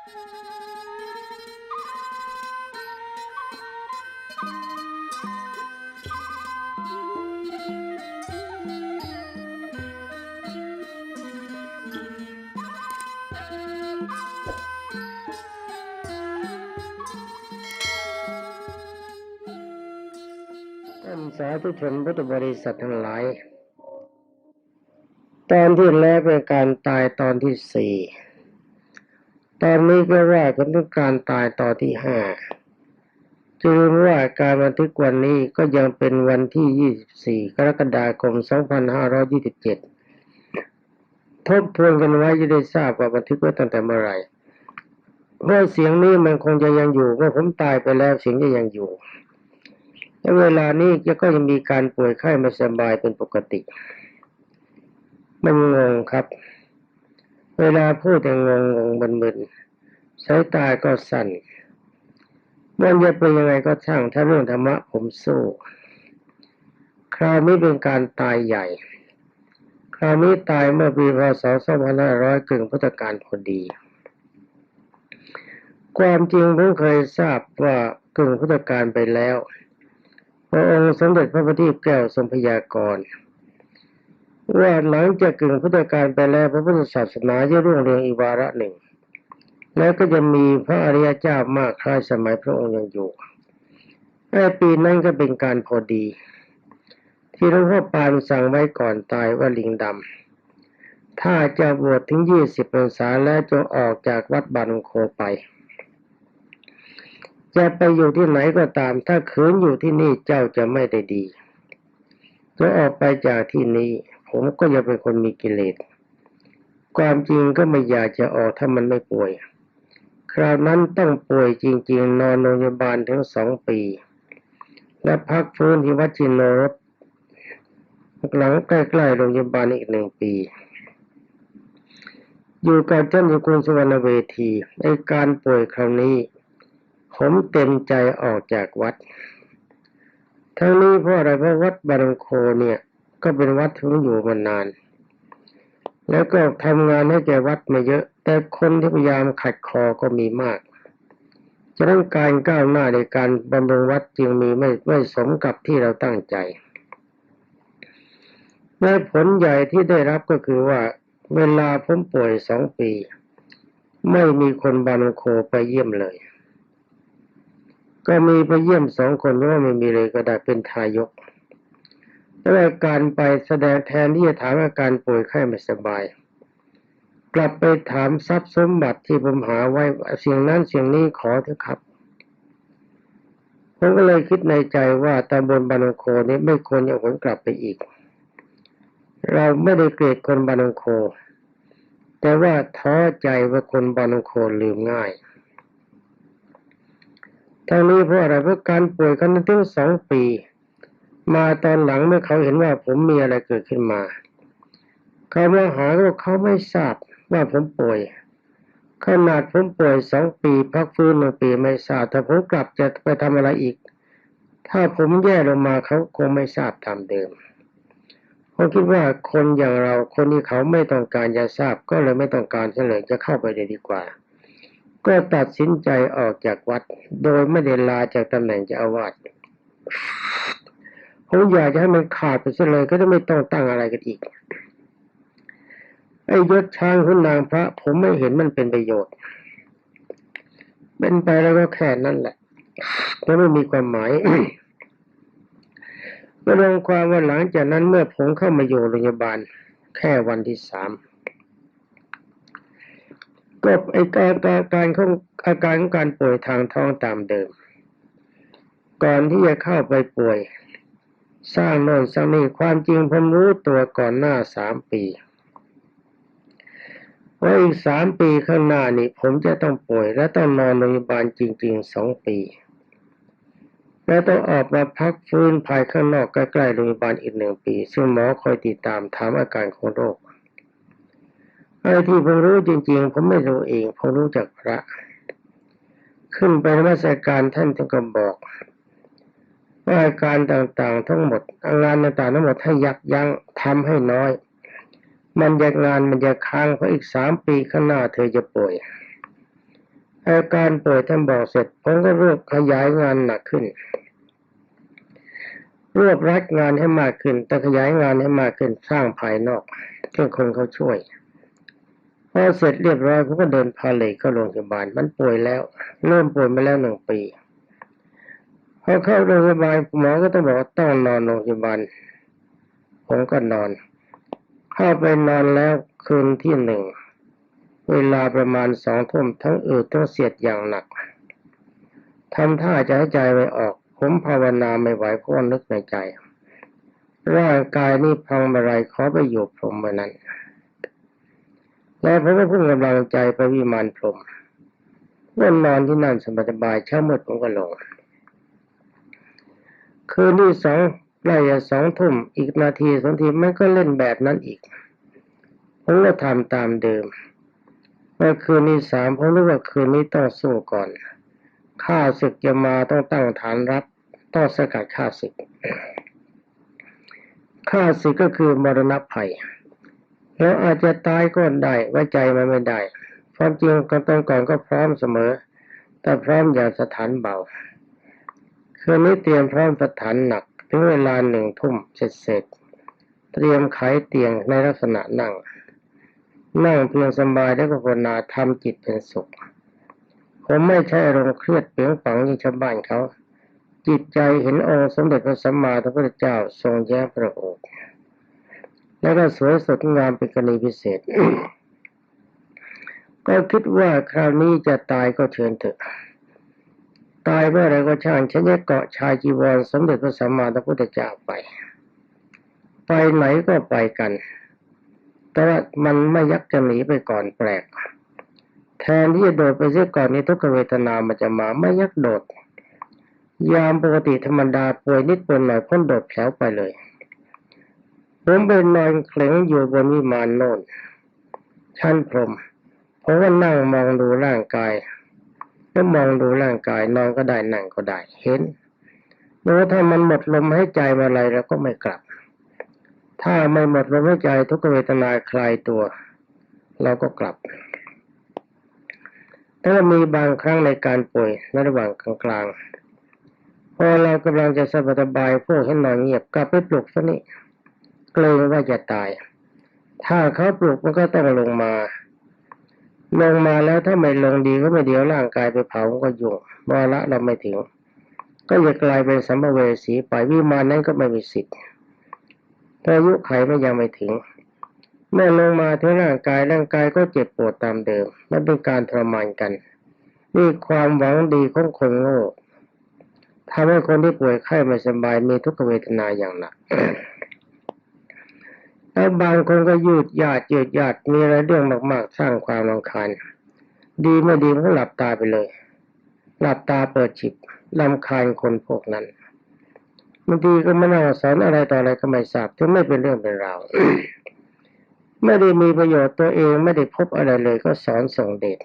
ท่านสาธุชนพุทธบริษัททั้งหลาย ตอนที่แล้วเป็นการตายตอนที่สี่ ตอนนี้ก็ว่ากันถึงการตายต่อที่ห้าจึงว่าการบันทึกวันนี้ก็ยังเป็นวันที่ 24 กรกฎาคม 2527 ทบทวนกันไว้จะได้ทราบว่าบันทึกไว้ตั้งแต่เมื่อไหร่เพราะเสียงนี้มันคงจะยังอยู่เมื่อผมตายไปแล้วเสียงจะยังอยู่และเวลานี้ก็ยังมีการป่วยไข้ไม่สบายเป็นปกติ ไมันงงครับ เวลาพูดแต่งงงงมึนมึนสายตาก็สั่นมันจะเป็นยังไงก็ช่างถ้าเรื่องธรรมะผมสู้คราวนี้เป็นการตายใหญ่ คราวนี้ตายเมื่อปีพศ2500กึ่งพุทธกาลพอดี ความจริงผมเคยทราบว่ากึ่งพุทธกาลไปแล้ว พระองค์สมเด็จพระพุทธแก้วทรงพยากรณ์ ว่าหลังจากกึ่งพุทธกาลไปแล้วพระพุทธศาสนาจะรุ่งเรืองอีวาระหนึ่ง แล้วก็จะมีพระอริยเจ้ามากคล้ายสมัยพระองค์ยังอยู่ไอ้ปีนั้นก็เป็นการพอดี ที่หลวงพ่อปานสั่งไว้ก่อนตายว่าลิงดำถ้าจะบวชถึงยี่สิบพรรษาแล้วจะออกจากวัดบานงโคไป จะไปอยู่ที่ไหนก็ตาม ถ้าขืนอยู่ที่นี่เจ้าจะไม่ได้ดีจะออกไปจากที่นี้ ผมก็จะเป็นคนมีกิเลส ความจริงก็ไม่อยากจะออกถ้ามันไม่ป่วย คราวนั้นต้องป่วยจริง ๆ นอนโรงพยาบาลถึงสองปี และพักฟื้นที่วัดชินโนรสหลังใกล้ๆโรงพยาบาลอีกหนึ่งปี อยู่กับท่านสกุลสุวรรณเวทีในการป่วยคราวนี้ ผมเต็มใจออกจากวัด ทั้งนี้เพราะอะไรเพราะวัดบารงโคเนี่ย ก็เป็นวัดที่อยู่มานาน แล้วก็ทำงานให้แก่วัดมาเยอะ แต่คนที่พยายามขัดคอก็มีมากฉะนั้นการก้าวหน้าในการบำรุงวัดจึงมีไม่ไม่สมกับที่เราตั้งใจและผลใหญ่ที่ได้รับก็คือว่าเวลาผมป่วยสองปี ไม่มีคนบารงโคไปเยี่ยมเลย ก็มีไปเยี่ยมสองคนว่าไม่มีเลยก็ได้เป็นทายก แต่การไปแสดงแทนที่จะถามอาการป่วยไข้ไม่สบาย กลับไปถามทรัพย์สมบัติที่ผมหาไว้เสียงนั้นเสียงนี้ขอเถอะครับผมก็เลยคิดในใจว่าตำบลบานงโคนี้ไม่ควรจะผลกลับไปอีก เราไม่ได้เกลียดคนบานงโค แต่ว่าท้อใจว่าคนบานงโคลืมง่ายทั้งนี้เพราะอะไรเพราะการป่วยกันถึงสองปี มาตอนหลังเมื่อเขาเห็นว่าผมมีอะไรเกิดขึ้นมา เขามาหาว่าเขาไม่ทราบว่าผมป่วยขนาดผมป่วยสองปีพักฟื้นหนึ่งปีไม่ทราบแต่ผมกลับจะไปทำอะไรอีก ถ้าผมแย่ลงมาเขาคงไม่ทราบตามเดิมผมคิดว่าคนอย่างเราคนที่เขาไม่ต้องการจะทราบ ก็เลยไม่ต้องการเฉลยจะเข้าไปเลยดีกว่า ก็ตัดสินใจออกจากวัด โดยไม่ได้ลาจากตำแหน่งเจ้าอาวาส ผมอยากจะให้มันขาดไปซะเลยก็จะไม่ต้องตั้งอะไรกันอีก ไอ้ยศช้างคุณนางพระ ผมไม่เห็นมันเป็นประโยชน์ เป็นไปแล้วก็แค่นั้นแหละก็ไม่มีความหมายก็ลงความว่าหลังจากนั้นเมื่อผมเข้ามาอยู่โรงพยาบาล แค่วันที่สามก็ไอการการการของอาการของการป่วยทางท้องตามเดิม ก่อนที่จะเข้าไปป่วย สร้างโน่นสร้างนี่ความจริงผมรู้ตัวก่อนหน้าสามปีว่าอีกสามปีข้างหน้านี้ผมจะต้องป่วยและต้องนอนโรงพยาบาลจริงๆสองปี และต้องออกมาพักฟื้นภายข้างนอกใกล้ๆโรงพยาบาลอีกหนึ่งปี ซึ่งหมอคอยติดตามถามอาการของโรคอะไรที่ผมรู้จริง ๆ ผมไม่รู้เอง ผมรู้จากพระ ขึ้นไปนมัสการท่านท่านก็บอก อาการต่างๆทั้งหมด อาการต่างๆทั้งหมดให้ยับยั้งทำให้น้อย มันจะงานมันจะค้างเพราะอีกสามปีข้างหน้าเธอจะป่วย อาการป่วยท่านบอกเสร็จผมก็รวบขยายงานหนักขึ้นรวบรัดงานให้มากขึ้น แต่ขยายงานให้มากขึ้นสร้างภายนอกเพื่อคนเขาช่วยพอเสร็จเรียบร้อยผมก็เดินพาเลกเข้าโรงพยาบาลมันป่วยแล้ว เริ่มป่วยมาแล้วหนึ่งปี พอเข้าโรงพยาบาลหมอก็ต้องบอกว่าต้องนอนโรงพยาบาลผมก็นอน เข้าไปนอนแล้วคืนที่หนึ่ง เวลาประมาณสองทุ่มทั้งอืดทั้งเสียดอย่างหนักทำท่าจะให้ใจไม่ออก ผมภาวนาไม่ไหวเพราะว่านึกในใจ ร่างกายนี่พังเมื่อไรขอไปอยู่พรมเมื่อนั้น แล้วผมก็พุ่งกำลังใจไปวิมานพรหมวันนอนที่นั่นสบายๆเช้ามืดผมก็ลง คืนที่สองใกล้จะสองทุ่มอีกนาทีสองทีมันก็เล่นแบบนั้นอีกผมก็ทำตามเดิมเมื่อคืนที่สามผมรู้ว่าคืนนี้ต้องสู้ก่อนข้าศึกจะมาต้องตั้งฐานรับ ต้องสกัดข้าศึกข้าศึกก็คือมรณะภัย แล้วอาจจะตายก็ได้ไว้ใจมันไม่ได้ความจริงก็ต้องก่อนก็พร้อมเสมอ แต่พร้อมอย่างสถานเบา คืนนี้เตรียมพร้อมสถานหนัก ถึงเวลาหนึ่งทุ่มเสร็จเสร็จ เตรียมไขเตียงในลักษณะนั่ง นั่งเพียงสบายแล้วก็ภาวนาทำจิตเป็นสุข ผมไม่ใช่อารมณ์เครียดเปลี่ยงฝังอย่างชาวบ้านเขา จิตใจเห็นองค์สมเด็จพระสัมมาสัมพุทธเจ้าทรงแย้มพระโอษฐ์แล้วก็สวยสดงามเป็นกรณีพิเศษ ก็คิดว่าคราวนี้จะตายก็เชิญเถอะ ตายเมื่อไรก็ช่างฉันจะเกาะชายจีวรสมเด็จพระสัมมาสัมพุทธเจ้าไป ไปไหนก็ไปกัน แต่ว่ามันไม่ยักจะหนีไปก่อนแปลก แทนที่จะโดดไปเสียก่อนนี้ทุกเวทนามันจะมาไม่ยักโดด ยามปกติธรรมดาป่วยนิดป่วยหน่อยพ้นโดดแถวไปเลยผมไปนนอนเคล็งอยู่บนวิมานโน่นชั้นพรหมผมก็นั่งมองดูร่างกาย แล้วมองดูร่างกายนอนก็ได้นั่งก็ได้ เห็นแล้วถ้ามันหมดลมหายใจมาอะไรเราก็ไม่กลับ ถ้าไม่หมดลมหายใจทุกเวทนาคลายตัว เราก็กลับถ้ามีบางครั้งในการป่วยในระหว่างกลางๆพอเรากำลังจะสบายๆพวกให้นอนเงียบกลับไปปลุกซะนี่เกรงว่าจะตาย ถ้าเขาปลุกมันก็ต้องลงมา ลงมาแล้วถ้าไม่ลงดีก็ไม่เดียวร่างกายไปเผาก็ยุ่งวาระเราไม่ถึง ก็จะกลายเป็นสัมภเวสีไปวิมานนั้นก็ไม่มีสิทธิ์ถ้าอายุไขไม่ยังไม่ถึง เมื่อลงมาที่ร่างกายร่างกายก็เจ็บปวดตามเดิมและเป็นการทรมานกันนี่ความหวังดีของคนโง่ทำให้คนที่ป่วยไข้ไม่สบายมีทุกขเวทนาอย่างหนัก แล้วบางคนก็ยืดหยาดยืดหยาดมีอะไรเรื่องมาก ๆ สร้างความรำคาญดีไม่ดีมันก็หลับตาไปเลย หลับตาเปิดจิบลำคาญคนพวกนั้นบางทีก็ไม่น่าสอนอะไรต่ออะไรก็ไม่ทราบถึงไม่เป็นเรื่องเป็นราวไม่ได้มีประโยชน์ตัวเองไม่ได้พบอะไรเลย ก็สอนส่งเดช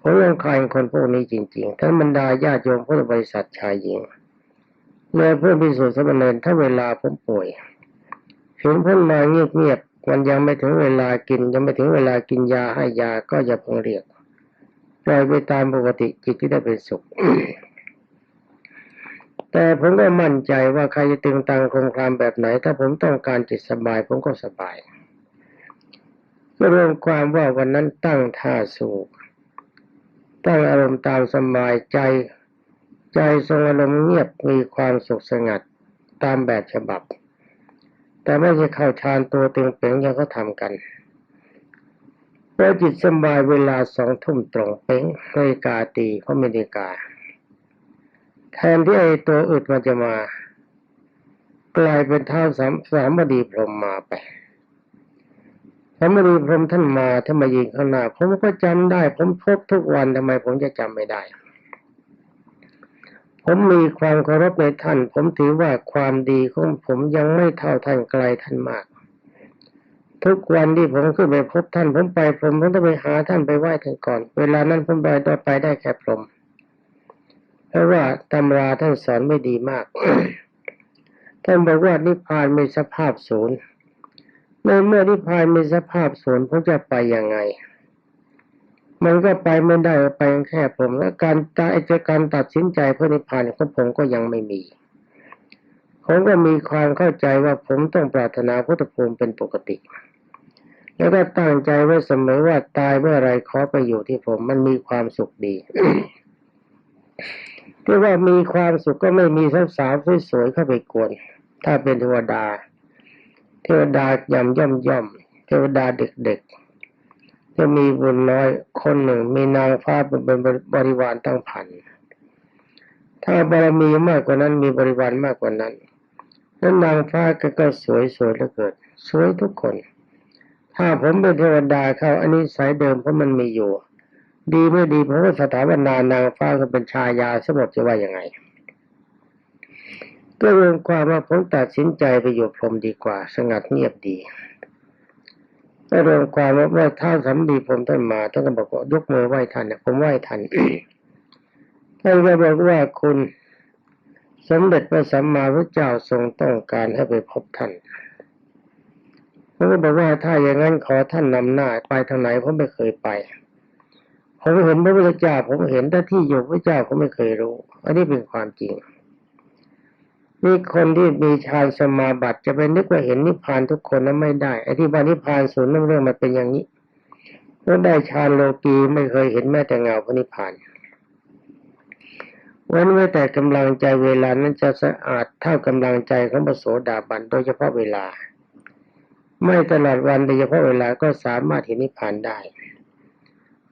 ผมรำคาญคนพวกนี้จริงๆทั้งบรรดาญาติโยมพุทธบริษัทชายหญิงเมื่อเพื่อนพิสูจน์สมณเณรถ้าเวลาผมป่วย เห็นเพื่นมาเงียบๆมันยังไม่ถึงเวลากิน ยังไม่ถึงเวลากินยาให้ยาก็อย่าเพิ่งเรียกปล่อยไปตามปกติจิตที่ได้เป็นสุข แต่ผมก็มั่นใจว่าใครจะตึงตังคงคลามแบบไหน ถ้าผมต้องการจิตสบาย ผมก็สบายรวมความว่าวันนั้นตั้งท่าสูบตั้งอารมณ์ตามสบายใจ ใจทรงอารมณ์เงียบมีความสุขสงัดตามแบบฉบับ แต่ไม่ใช่เข้าฌานตัวเตึงเป๋งย่างเขาทำกันเพราะจิตสบายเวลาสองทุ่มตรงเป๋งนาฬิกาตีเพราะนาฬิกา แทนที่ไอ้ตัวอึดมันจะมา กลายเป็นเท้าสามสามบดีพรหมมาไปสามบดีพรหมท่านมาท่านมายิงข้างหน้าผมก็จำได้ ผมพบทุกวันทำไมผมจะจำไม่ได้ ผมมีความเคารพในท่าน ผมถือว่าความดีของผมยังไม่เท่าท่านไกลท่านมาก ทุกวันที่ผมขึ้นไปพบท่าน ผมไปผมผมต้องไปหาท่านไปไหว้ท่านก่อน เวลานั้นผมไปต่อไปได้แค่พรมเพราะว่าตำราท่านสอนไม่ดีมาก ท่านบอกว่านิพพานมีสภาพศูนย์ในเมื่อนิพพานมีสภาพศูนย์ผมจะไปยังไง มันก็ไปไม่ได้ไปแค่ผมและการตาจะการตัดสินใจเพื่อนิพพานของผมก็ยังไม่มีผมก็มีความเข้าใจว่าผมต้องปรารถนาพุทธภูมิเป็นปกติ แล้วก็ตั้งใจไว้เสมอว่าตายเมื่อไรขอไปอยู่ที่ผมมันมีความสุขดีที่ว่ามีความสุขก็ไม่มีสาวๆสวยๆเข้าไปกวน ถ้าเป็นเทวดา เทวดาย่ำย่ำย่ำเทวดาเด็กๆ จะมีบุญน้อยคนหนึ่งมีนางฟ้าเป็นบริวารตั้งพันถ้าบารมีมากกว่านั้นมีบริวารมากกว่านั้นนั้นนางฟ้าก็ก็สวยสวยเหลือเกินสวยทุกคน ถ้าผมเป็นเทวดาเขาอันนี้สายเดิมเพราะมันมีอยู่ ดีไม่ดีเพราะว่าสถาปนานางฟ้าก็เป็นชายาสมบจะว่ายังไงก็รวมความว่าผมตัดสินใจไปอยู่พรมดีกว่า สงัดเงียบดี ก็รวมความว่าเมื่อท่านสำดีผมท่านมาท่านก็บอกว่ายกมือไหว้ท่านเนี่ยผมไหว้ท่านท่านก็บอกว่าคุณสมเด็จพระสัมมาพุทธเจ้าทรงต้องการให้ไปพบท่านผมก็บอกว่าถ้าอย่างนั้นขอท่านนำหน้าไปทางไหนผมไม่เคยไปผมเห็นพระพุทธเจ้าผมเห็นแต่ที่อยู่พระเจ้าผมไม่เคยรู้ อันนี้เป็นความจริง นี่คนที่มีฌานสมาบัติจะไปนึกว่าเห็นนิพพานทุกคนนั้นไม่ได้ไอ้ที่ว่านิพพานศูนย์นั่นเรื่องมันเป็นอย่างนี้เมื่อได้ฌานโลกีไม่เคยเห็นแม้แต่เงาพระนิพพานเวันไว้แต่กำลังใจเวลานั้นจะสะอาดเท่ากำลังใจของพระโสดาบันโดยเฉพาะเวลา ไม่ตลอดวันโดยเฉพาะเวลาก็สามารถเห็นนิพพานได้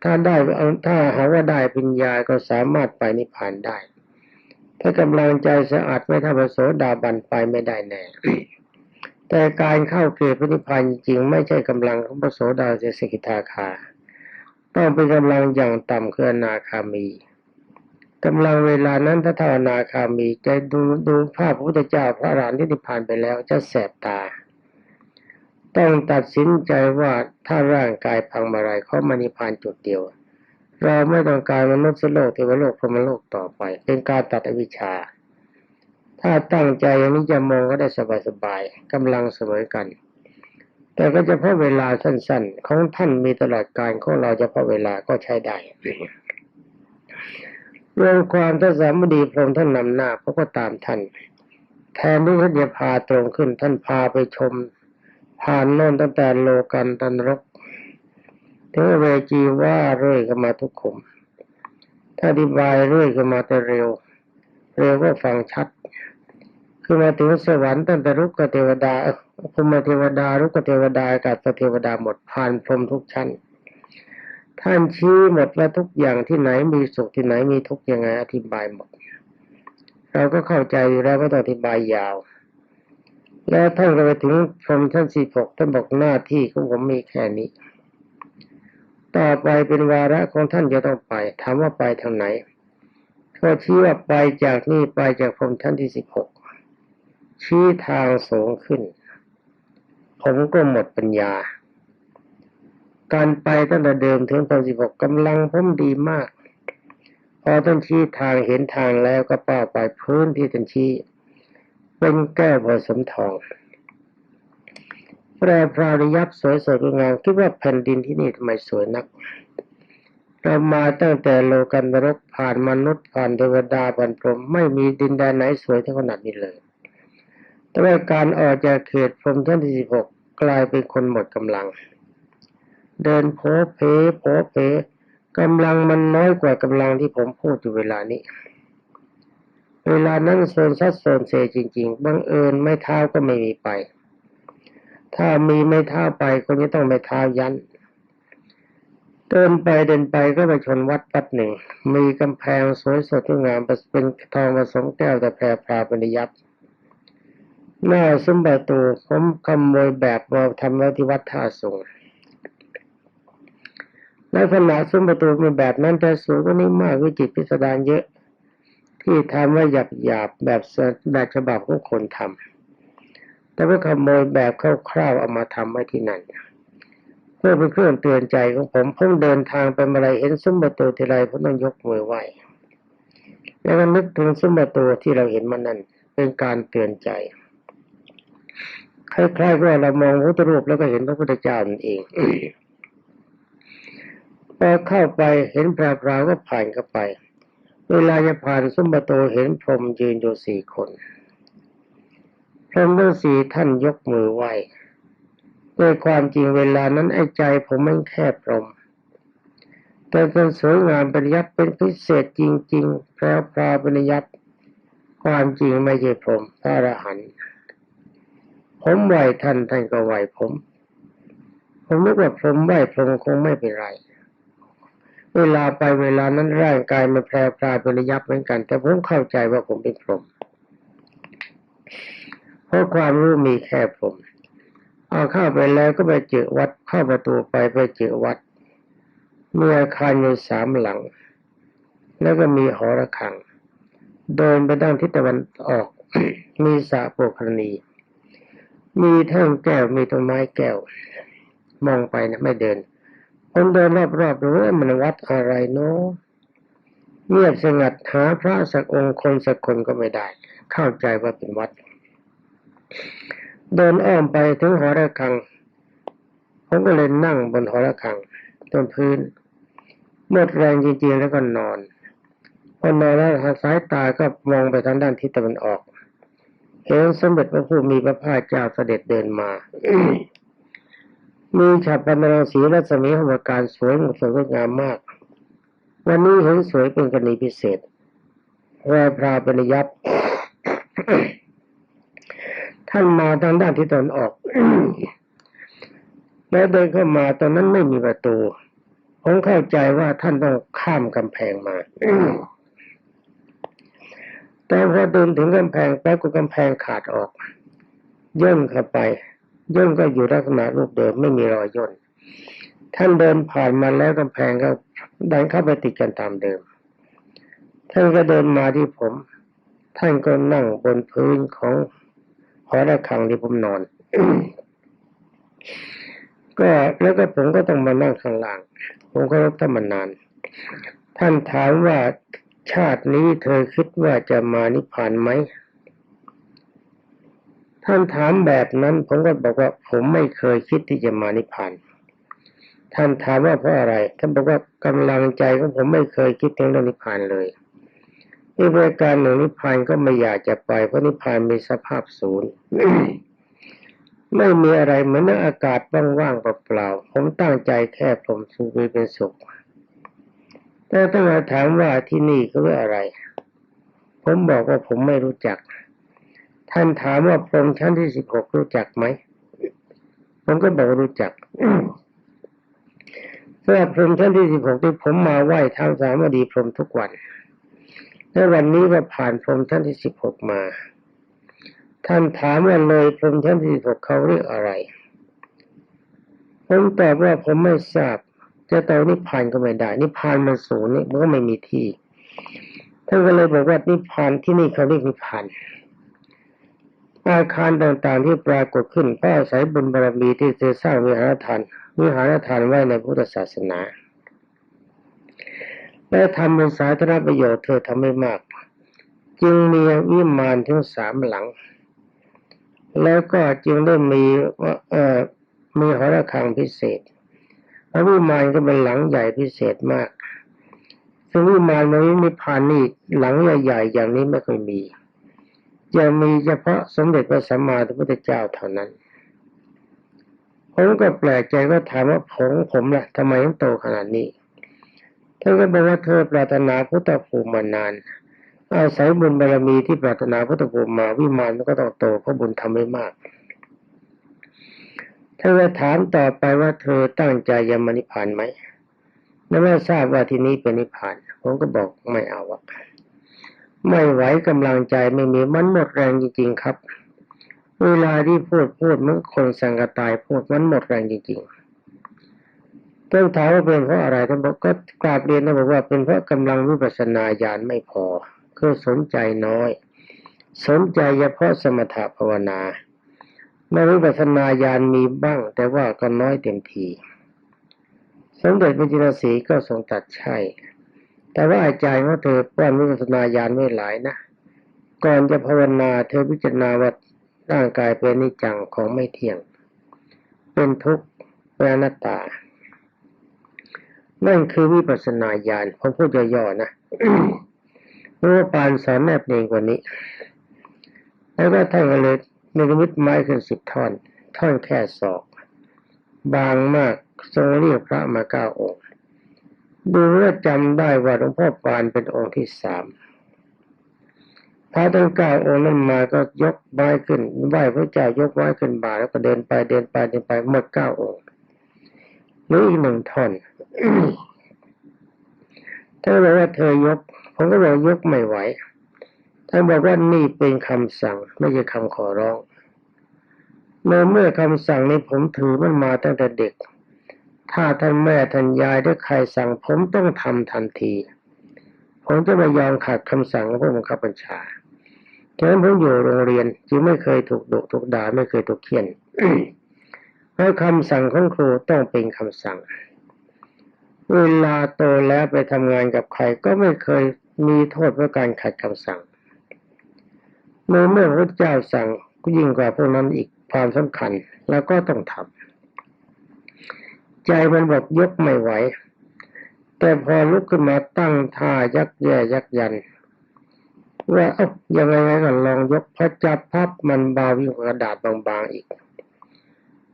ถ้าได้ถ้าหาว่าได้ปัญญาก็สามารถไปนิพพานได้ ถ้ากำลังใจสะอาดไม่ถ้าพระโสดาบันไปไม่ได้แน่แต่การเข้าเกศพระนิพพานจริงไม่ใช่กำลังของพระโสดาเสกิทาคา ต้องเป็นกำลังอย่างต่ำคืออนาคามีกำลังเวลานั้นถ้าท่านาคามีจะดูดูภาพพระพุทธเจ้าพระรหันต์ที่นิพพานไปแล้วจะแสบตา ต้องตัดสินใจว่าถ้าร่างกายพังมาไรเขามานิพพานจุดเดียว เราไม่ต้องการมนุษย์โลกเทวโลกพรมโลกต่อไป เป็นการตัดอวิชชา ถ้าตั้งใจอย่างนี้จะมองก็ได้สบายๆกำลังเสมอกัน แต่ก็เฉพาะเวลาสั้นๆ ของท่านมีตลอดการของเราเฉพาะเวลาก็ใช้ได้เรื่องความท่านสามดีพรมท่านนำหน้าเพราะก็ตามท่านแทนที่ท่านจะพาตรงขึ้นท่านพาไปชมผ่านโน่นตั้งแต่โลกันตันรก ถึงเวจีว่าเรื่อยกันมาทุกขมถ้าอธิบายเรื่อยกันมาแต่เร็ว เร็วก็ฟังชัด คือมาถึงสวรรค์ตั้งแต่รุกกเทวดาพรมเทวดารุกกเทวดากับเทวดาหมดผ่านพรมทุกชั้น ท่านชี้หมดว่าทุกอย่างที่ไหนมีสุขที่ไหนมีทุกข์ยังไงอธิบายหมด เราก็เข้าใจอยู่แล้วไม่ต้องอธิบายยาว แล้วท่านก็ไปถึงพรมชั้นสี่หกท่านบอกหน้าที่ของผมมีแค่นี้ ต่อไปเป็นวาระของท่านจะต้องไปถามว่าไปทางไหนก็ชี้ว่าไปจากนี่ไปจากพรมชั้นที่สิบหกชี้ทางสูงขึ้น ผมก็หมดปัญญา การไปตั้งแต่เดิมถึงตอนสิบหกกำลังผมดีมาก พอท่านชี้ทางเห็นทางแล้วก็ป้าไปพื้นที่ท่านชี้ เป็นแก้วผสมทอง แปรพราระยับสวยสดงามคิดว่าแผ่นดินที่นี่ทำไมสวยนัก เรามาตั้งแต่โลกันนรกผ่านมนุษย์ผ่านเทวดาผ่านพรหมไม่มีดินแดนไหนสวยเท่าขนาดนี้เลย แต่ว่าการออกจากเขตพรหมชั้นที่สิบหกกลายเป็นคนหมดกำลัง เดินโผเพโผเพกำลังมันน้อยกว่ากำลังที่ผมพูดอยู่เวลานี้เวลานั้นโซนซัดโซนเซจริง ๆ บังเอิญไม่เท้าก็ไม่มีไป ถ้ามีไม่เท้าไปคนจะต้องไม่เท้ายันเดินไปเดินไปก็ไปชนวัดวัดหนึ่ง มีกำแพงสวยสดงามเป็นทองผสมแก้วแต่แพรพราป็นยับหน้าซุ้มประตูผมขโมยแบบมาทำไว้ที่วัดท่าสูงและขนาดซุ้มประตูมีแบบนั้นแต่สูงกว่านี้มากวิจิตพิสดารเยอะ ที่ทำไว้หยาบหยาบแบบแบบฉบับของคนทำ แต่ว่าขโมยแบบคร่าวๆเอามาทำไว้ที่นั่นเพื่อเป็นเครื่องเตือนใจของผมเพิ่งเดินทางไปเมื่อไรเห็นซุ้มประตูทีไรผมต้องยกมือไหว้แล้วก็นึกถึงซุ้มประตูที่เราเห็นมันนั่นเป็นการเตือนใจคล้ายๆว่าเรามองพระพุทธรูปแล้วก็เห็นพระพุทธเจ้านั่นเองไปอเข้าไปเห็นพระพราก็ผ่านเข้าไป เวลาจะผ่านซุ้มประตูเห็นพรมยืนอยู่สี่คน พรหมทั้งสี่ท่านยกมือไหวด้วยความจริงเวลานั้นไอ้ใจผมมันแค่พรมแต่เป็นสวยงามปริยัติเป็นพิเศษจริง ๆ แพรวพราปริยัติความจริงไม่ใช่พรหมพระอรหันต์ผมไหวท่านท่านก็ไหวผม ผมนึกว่าพรหมไหวพรหมคงไม่เป็นไร เวลาไปเวลานั้นร่างกายมันแพรวพราปริยัติเหมือนกัน แต่ผมเข้าใจว่าผมเป็นพรหม ราะความรู้มีแค่พรมเอาเข้าไปแล้วก็ไปเจอวัดเข้าประตูไปไปเจอวัดมีอาคารอยู่สามหลัง แล้วก็มีหอระฆัง เดินไปด้านทิศตะวันออก มีสระโปกรณี มีแท่งแก้วมีต้นไม้แก้ว มองไปนะไม่เดินผมเดินรอบๆดูว่ามันวัดอะไรเนาะเงียบสงัดหาพระสักองค์คนสักคนก็ไม่ได้ เข้าใจว่าเป็นวัด เดินอ้อมไปถึงหอระฆัง ผมก็เลยนั่งบนหอระฆังบนพื้นหมดแรงจริงๆแล้วก็นอนพอนอนแล้วสายตาก็มองไปทางด้านทิศตะวันออก เห็นสมเด็จพระผู้มีพระภาคเจ้าเสด็จเดินมา มีฉับพันรังสีรัศมีของการสวยงดสวยงามมาก วันนี้เห็นสวยเป็นกรณีพิเศษแววพราปริยัติ ท่านมาทางด้านที่ตะวันออกแล้วเดินเข้ามาตอนนั้นไม่มีประตู ผมเข้าใจว่าท่านต้องข้ามกำแพงมาแต่พอเดินถึงกำแพงแป๊บก็กำแพงขาดออก ย่นเข้าไป ย่นก็อยู่ลักษณะรูปเดิมไม่มีรอยย่นท่านเดินผ่านมาแล้วกำแพงก็ดันเข้าไปติดกันตามเดิม ท่านก็เดินมาที่ผม ท่านก็นั่งบนพื้นของ อระฆังที่ผมนอน ก็แล้วก็ผมก็ต้องมานั่งข้างล่าง ผมก็รบท่านมานาน ท่านถามว่าชาตินี้เธอคิดว่าจะมานิพพานไหม ท่านถามแบบนั้นผมก็บอกว่า ผมไม่เคยคิดที่จะมานิพพาน ท่านถามว่าเพราะอะไร ท่านบอกว่ากำลังใจของผมไม่เคยคิดถึงเรื่องนิพพานเลย อีกประการหนึ่งนิพพานก็ไม่อยากจะไปเพราะนิพพานมีสภาพศูนย์ไม่มีอะไรเหมือนอากาศว่างๆเปล่าๆผมตั้งใจแค่ผมสุขเป็นสุขแต่ถ้ามาถามว่าที่นี่เขาเรียกอะไร ผมบอกว่าผมไม่รู้จัก ท่านถามว่าพรหมชั้นที่สิบหกรู้จักไหมผมก็บอกรู้จักสำหรับพรหมชั้นที่สิบหกที่ผมมาไหว้ท้าวสามดีพรหมทุกวัน และวันนี้ก็ผ่านพรมชั้นที่สิบหกมา ท่านถามว่าเลยพรมชั้นที่สิบหกเขาเรียกอะไร ผมตอบว่าผมไม่ทราบจะต่อนิพพานก็ไม่ได้ นิพพานมันสูงนี่มันก็ไม่มีที่ท่านก็เลยบอกว่านิพพานที่นี่เขาเรียกนิพพานอาคารต่างๆที่ปรากฏขึ้นก็อาศัยบุญบารมีที่เธอสร้างวิหารทานวิหารทานไว้ในพุทธศาสนา และทำเป็นสาธารณประโยชน์เธอทำไม่มาก จึงมีวิมานถึงสามหลัง แล้วก็จึงได้มีเอ่อมีหอระฆังพิเศษพระวิมานก็เป็นหลังใหญ่พิเศษมากซึ่งวิมานในนิพพานนี่หลังใหญ่ๆอย่างนี้ไม่เคยมีจะมีเฉพาะสมเด็จพระสัมมาสัมพุทธเจ้าเท่านั้นผมก็แปลกใจก็ถามว่าผมผมล่ะทำไมต้องโตขนาดนี้ ท่านก็บอกว่าเธอปรารถนาพุทธภูมิมานาน อาศัยบุญบารมีที่ปรารถนาพุทธภูมิมาวิมานมันก็ต้องโตเพราะบุญทำไม่มากถ้าจะถามต่อไปว่าเธอตั้งใจจะมานิพพานไหมแล้วไม่ทราบว่าที่นี้เป็นนิพพาน ผมก็บอกไม่เอาอะไม่ไหวกำลังใจไม่มีมันหมดแรงจริง ๆ ครับ เวลาที่พูดพูดเหมันคนสังกตายพูดมันหมดแรงจริงๆ ต้องถามว่าเป็นเพราะอะไรท่านบอกก็กราบเรียนนะบอกว่าเป็นเพราะกำลังวิปัสสนาญาณไม่พอคือสนใจน้อย สนใจเฉพาะสมถภาวนาไม่วิปัสสนาญาณมีบ้าง แต่ว่าก็น้อยเต็มที สมเด็จพระจินสีก็ทรงตัดใช่ แต่ว่าอาจารย์ของเธอป้อนวิปัสสนาญาณไว้หลายนะก่อนจะภาวนาเธอพิจารณาว่าร่างกายเป็นนิจจังของไม่เที่ยง เป็นทุกข์เป็นอนัตตา นั่นคือวิปัสสนาญาณผมพูดย่อๆนะเพราะว่าปานสอนแนบเองกว่านี้ แล้วก็ท่านก็เลยในนิมิตไม้ขึ้นสิบท่อน ท่อนแค่ศอก บางมากทรงเรียกพระมาเก้าองค์ ดูว่าจำได้ว่าหลวงพ่อปานเป็นองค์ที่สามพระทั้งเก้าองค์นั้นมาก็ยกไม้ขึ้นไหว้พระเจ้ายกไม้ขึ้นบ่าแล้วก็เดินไปเดินไปเดินไปหมดเก้าองค์หลืออีกหนึ่งท่อน ถ้านบอกว่าเธอยก ผมก็บอกยกไม่ไหว ท่านบอกว่านี่เป็นคำสั่ง ไม่ใช่คำขอร้องเมื่อเมื่อคำสั่งนี้ผมถือมันมาตั้งแต่เด็ก ถ้าท่านแม่ท่านยายหรือใครสั่ง ผมต้องทำทันที ผมจะไม่ยอมขัดคำสั่งของผู้บังคับบัญชาฉะนั้นผมอยู่โรงเรียนจึงไม่เคยถูกดุถูกด่าไม่เคยถูกเคี่ยนเพราะคำสั่งของครูต้องเป็นคำสั่ง เวลาโตแล้วไปทำงานกับใครก็ไม่เคยมีโทษเพราะการขัดคำสั่ง เมื่อเมื่อพระเจ้าสั่งก็ยิ่งกว่าพวกนั้นอีกความสำคัญแล้วก็ต้องทำใจมันบอกยกไม่ไหว แต่พอลุกขึ้นมาตั้งท่ายักแย่ยักยันว่าเอ้ายังไงก็ลองยกพอจับพับมันเบายิ่งกว่ากระดาษบางๆอีก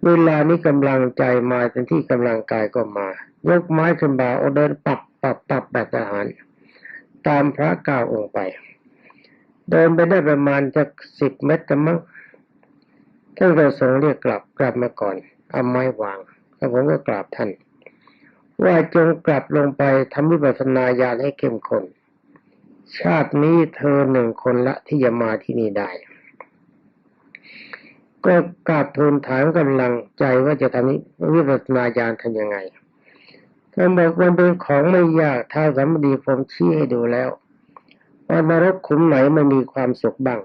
เวลานี้กำลังใจมาจนที่กำลังกายก็มา ยกไม้ขึ้นบ่าเอาเดินปับปับปับแบบทหาร ตามพระก้าวองค์ไป เดินไปได้ประมาณจะสิบเมตรกันมั้งท่านก็ทรงเรียกกลับกลับมาก่อน เอาไม้วางแล้วผมก็กราบท่าน ว่าจงกลับลงไปทำวิปัสสนาญาณให้เข้มข้นชาตินี้เธอหนึ่งคนละที่จะมาที่นี่ได้ ก็กราบทูลถามกำลังใจว่าจะทำนี้วิปัสสนาญาณทำยังไง ท่านบอกมันเป็นของไม่ยากถ้าสามดีผมชี้ให้ดูแล้วว่านรกขุมไหนไม่มีความสุขบ้าง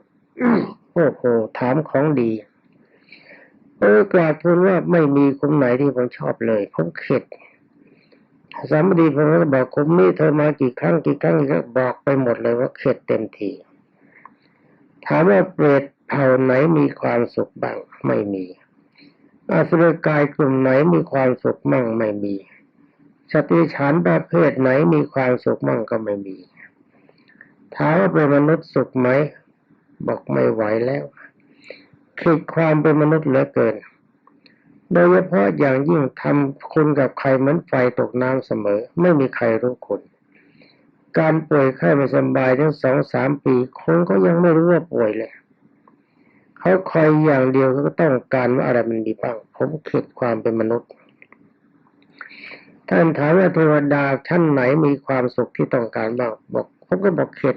โอ้โหถามของดีเออกราบทูลว่าไม่มีคุมไหนที่ผมชอบเลยผมเข็ดสามดีผมก็บอกคุมนี้เธอมากี่ครั้งกี่ครั้งก็บอกไปหมดเลยว่าเข็ดเต็มทีถามว่าเปรตเผ่าไหนมีความสุขบ้างไม่มีอาสุรกายกลุ่มไหนมีความสุขมั่งไม่มี สติฉันประเภทไหนมีความสุขมั่งก็ไม่มีถามว่าเป็นมนุษย์สุขไหม บอกไม่ไหวแล้วคิดความเป็นมนุษย์เหลือเกิน โดยเฉพาะอย่างยิ่งทำคุณกับใครเหมือนไฟตกน้ำเสมอ ไม่มีใครรู้คุณการป่วยไข้ไม่สบายทั้งสองสามปีคนก็ยังไม่รู้ว่าป่วยเลยเขาคอยอย่างเดียวก็ต้องการว่าอะไรมันดีบ้าง ผมคิดความเป็นมนุษย์ ท่านถามว่าเทวดาชั้นไหนมีความสุขที่ต้องการบ้างบอกผมก็บอกเข็ด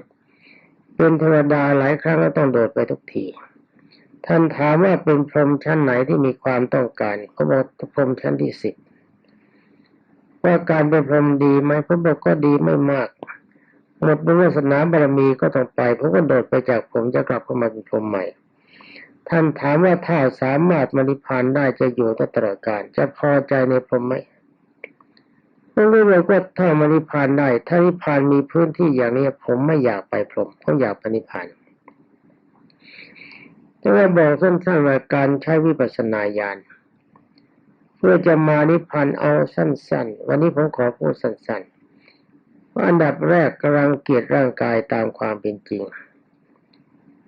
เป็นเทวดาหลายครั้งก็ต้องโดดไปทุกที ท่านถามว่าเป็นพรหมชั้นไหนที่มีความต้องการ ก็บอกพรหมชั้นที่สิบว่าการเป็นพรหมดีไหมผมบอกก็ดีไม่มากหมดบุญวาสนาบารมีก็ต้องไปผมก็โดดไปจากผมจะกลับเข้ามาเป็นพรหมใหม่ ท่านถามว่าถ้าสามารถมรรพานได้จะอยู่ตลอดกาลจะพอใจในพรหมไหม ผมก็บอกว่าถ้ามรรพานได้ ถ้านิพพานมีพื้นที่อย่างนี้ผมไม่อยากไปพรหมผมอยากไปนิพพานจะว่าบอกสั้นๆว่าการใช้วิปัสสนาญาณเพื่อจะมานิพพานเอาสั้น ๆ วันนี้ผมขอพูดสั้นๆว่าอันดับแรกกำลังเกียร์ร่างกายตามความเป็นจริง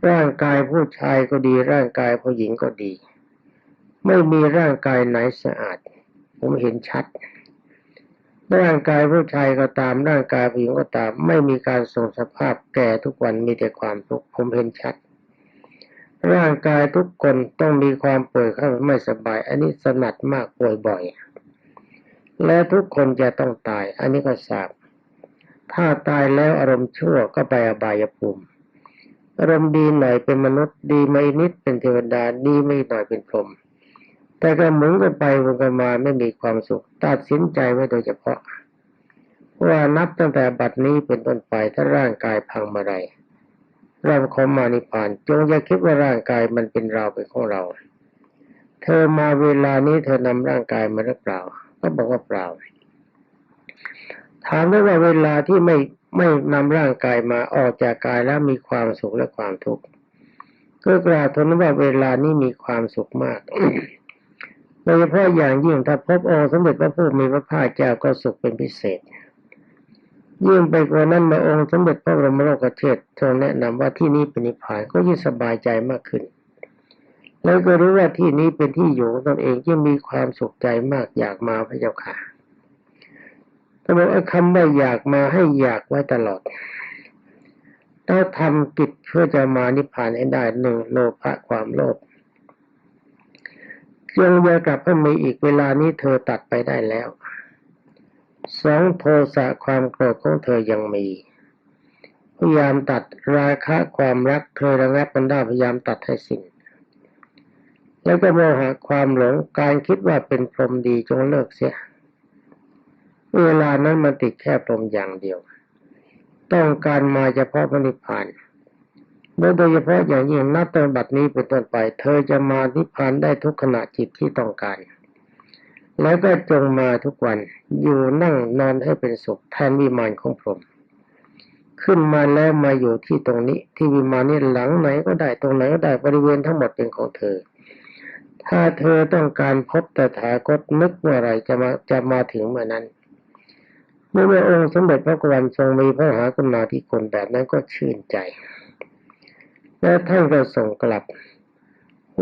ร่างกายผู้ชายก็ดี ร่างกายผู้หญิงก็ดี ไม่มีร่างกายไหนสะอาด ผมเห็นชัด ร่างกายผู้ชายก็ตาม ร่างกายผู้หญิงก็ตาม ไม่มีการทรงสภาพแก่ทุกวันมีแต่ความทุกข์ผมเห็นชัด ร่างกายทุกคนต้องมีความป่วยไข้ไม่สบาย อันนี้สนัดมากป่วยบ่อย และทุกคนจะต้องตาย อันนี้ก็ทราบถ้าตายแล้วอารมณ์ชั่วก็ไปอบายภูมิ อารมณ์ดีหน่อยเป็นมนุษย์ดีไม่นิดเป็นเทวดาดีไม่หน่อยเป็นพรหม แต่ก็หมุนกันไปวนกันมาไม่มีความสุข ตัดสินใจไว้โดยเฉพาะ ว่านับตั้งแต่บัดนี้เป็นต้นไปถ้าร่างกายพังเมื่อไรเราขอมานิพาน จงอย่าคิดว่าร่างกายมันเป็นเราเป็นของเรา เธอมาเวลานี้เธอนำร่างกายมาหรือเปล่า ก็บอกว่าเปล่า ถามได้ว่าเวลาที่ไม่ไม่นำร่างกายมาออกจากกายแล้วมีความสุขและความทุกข์ก็กล่าวทนว่าเวลานี้มีความสุขมาก โดยเฉพาะอย่างยิ่งถ้าพบองค์สมเด็จพระผู้มีพระภาคเจ้าก็สุขเป็นพิเศษ ยิ่งไปกว่านั้นมาองค์สมเด็จพระบรมโลกเทศทรงแนะนำว่าที่นี้เป็นนิพพานก็ยิ่งสบายใจมากขึ้น แล้วก็รู้ว่าที่นี้เป็นที่อยู่ของตนเองยิ่งมีความสุขใจมากอยากมาพระเจ้าค่ะท่านบอกว่าคำว่าอยากมาให้อยากไว้ตลอดถ้าทำกิจเพื่อจะมานิพพานให้ได้หนึ่งโลภะความโลภ จงอย่ากลับให้มีอีกเวลานี้เธอตัดไปได้แล้ว สองโทสะความโกรธของเธอยังมี พยายามตัดราคะความรักเธอระงับมันได้พยายามตัดให้สิ้นแล้วก็โมหะความหลงการคิดว่าเป็นพรหมดีจงเลิกเสีย เวลานั้นมันติดแค่พรหมอย่างเดียว ต้องการมาเฉพาะพระนิพพาน โดยเฉพาะอย่างยิ่งนับตั้งบัดนี้เป็นต้นไป เธอจะมานิพพานได้ทุกขณะจิตที่ต้องการ แล้วก็จงมาทุกวันอยู่นั่งนอนให้เป็นสุขแทนวิมานของพรหมขึ้นมาแล้วมาอยู่ที่ตรงนี้ ที่วิมานนี้หลังไหนก็ได้ตรงไหนก็ได้บริเวณทั้งหมดเป็นของเธอ ถ้าเธอต้องการพบแต่ถาคตนึกเมื่อไรจะมาจะมาถึงเมื่อนั้นเมื่อพระองค์สมเด็จพระกวันทรงมีพระมหากรุณาธิคุณแบบนั้นก็ชื่นใจ แล้วท่านก็ส่งกลับ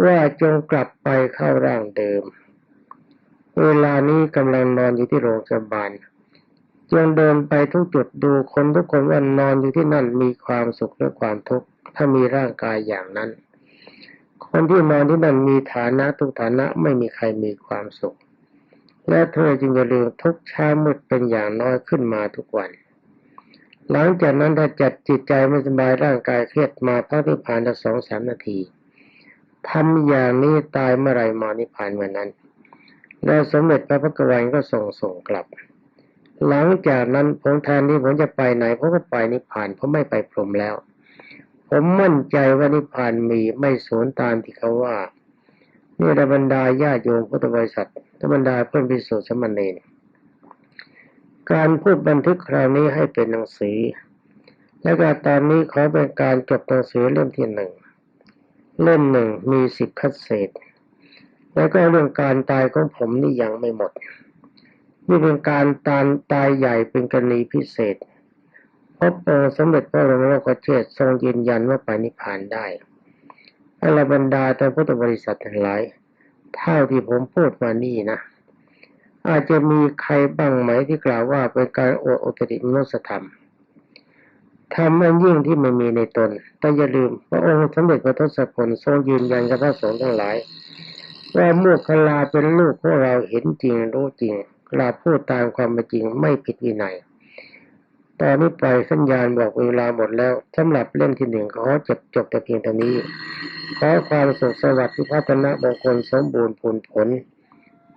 ว่าจงกลับไปเข้าร่างเดิม เวลานี้กำลังนอนอยู่ที่โรงพยาบาลจงเดินไปทุกจุดดูคนทุกคนว่านอนอยู่ที่นั่นมีความสุขหรือความทุกข์ถ้ามีร่างกายอย่างนั้น คนที่นอนที่นั่นมีฐานะทุกฐานะไม่มีใครมีความสุข และเธอจึงจะลืมทุกเช้ามืดเป็นอย่างน้อยขึ้นมาทุกวัน หลังจากนั้นถ้าจัดจิตใจไม่สบายร่างกายเครียดมาพระนิพพานจะสองสามนาทีทำอย่างนี้ตายเมื่อไรมานิพพานเมื่อนั้นแล้วสมเด็จพระพุทธวันก็ส่งส่งกลับ หลังจากนั้นผมแทนที่ผมจะไปไหนผมก็ไปนิพพานเพราะไม่ไปพรหมแล้ว ผมมั่นใจว่านิพพานมีไม่สวนตามที่เขาว่านี่ระบรรดาญาโยมพุทธบริษัทระบรรดาเพื่อนพิสุทธิ์สมณเณร การพูดบันทึกคราวนี้ให้เป็นหนังสือ และก็ตอนนี้ขอเป็นการจบหนังสือเล่มที่หนึ่งเล่มหนึ่งมีสิบคัดเศษ แล้วก็เรื่องการตายของผมนี่ยังไม่หมด นี่เป็นการตายตายใหญ่เป็นกรณีพิเศษพบองค์สมเด็จพระบรมโลกเชษทรงยืนยันว่าไปนิพพานได้อรบรรดาท่พุทธบริษัททั้งหลายเท่าที่ผมพูดมานี่นะ อาจจะมีใครบ้างไหมที่กล่าวว่าเป็นการอวดอุตริมนุสธรรมทำมันยิ่งที่ไม่มีในตน แต่อย่าลืมพระองค์สมเด็จพระทศพลทรงยืนยันกับพระสงฆ์ทั้งหลาย ว่าเมื่อคลาเป็นลูกของเราเห็นจริงรู้จริงเราพูดตามความเป็นจริงไม่ผิดวินัยตอนนี้ปล่อยสัญญาณบอกเวลาหมดแล้วสำหรับเล่มที่หนึ่งขอจบจบแต่เพียงเท่านี้ ขอความสุขสวัสดิ์พิพัฒนะมงคลสมบูรณ์ผลผล